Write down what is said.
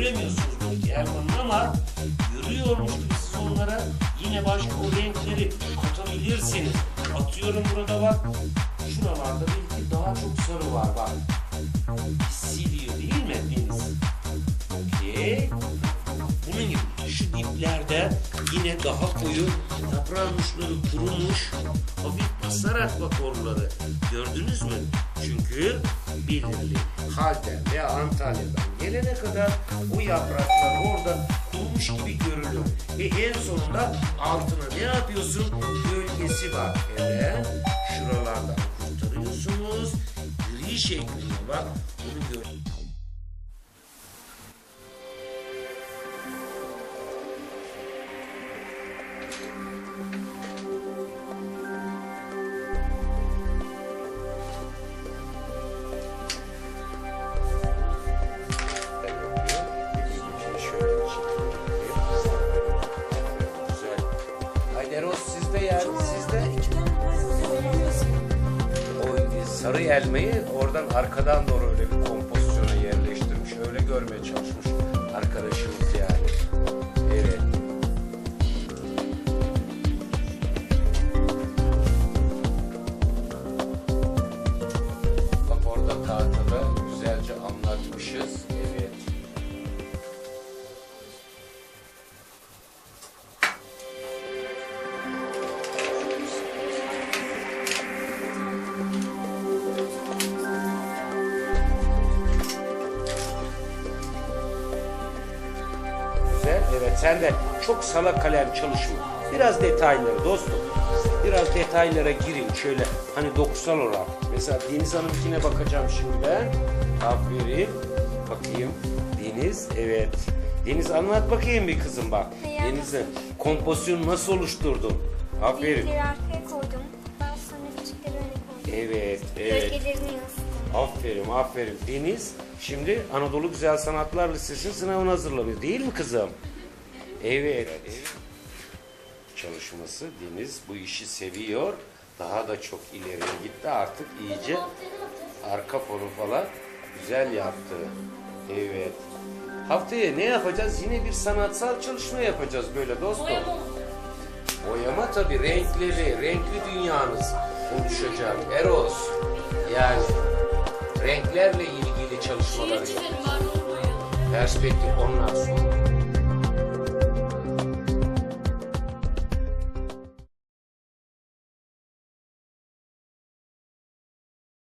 göremiyorsunuz belki Erman'ın ama görüyormuş gibi siz onlara yine başka o renkleri katabilirsiniz. Atıyorum burada bak. Şuralarda belki daha çok sarı var bak. Hissediyor yine daha koyu yaprağın uçları kurumuş hafif basarak bak oraları gördünüz mü? Çünkü belirli Halden veya Antalya'dan gelene kadar o yapraklar orada kurumuş gibi görülür. Ve en sonunda altına ne yapıyorsun? Gölgesi var. Evet. Şuralardan kurtarıyorsunuz. Gri şeklinde bak. Sarı elmayı oradan arkadan doğru öyle bir kompozisyona yerleştirmiş. Öyle görmeye çalışmış arkadaşımız yani. Evet. Bak orada tahtada güzelce anlatmışız. Evet. Sen de çok salak kalem çalışma. Biraz detayları dostum. Biraz detaylara girin şöyle hani dokusal olarak. Mesela Deniz Hanım'kine bakacağım şimdi ben. Aferin. Bakayım. Deniz evet. Deniz anlat bakayım bir kızım bak. Deniz'in kompozisyonu nasıl oluşturdun? Aferin. Renkleri arkaya koydum. Daha sonra küçükleri öne koydum. Evet, evet. Gölgelerini yansıttım. Aferin, aferin. Deniz şimdi Anadolu Güzel Sanatlar Lisesi'nin sınavına hazırlanıyor değil mi kızım? Evet. Çalışması Deniz bu işi seviyor. Daha da çok ileriye gitti artık iyice arka fonu falan güzel yaptı. Evet. Haftaya ne yapacağız? Yine bir sanatsal çalışma yapacağız böyle dostum. Boyama tabii renkleri, renkli dünyanız oluşacak. Eros. Yani renklerle ilgili çalışmalar yapacağız. Perspektif sonra.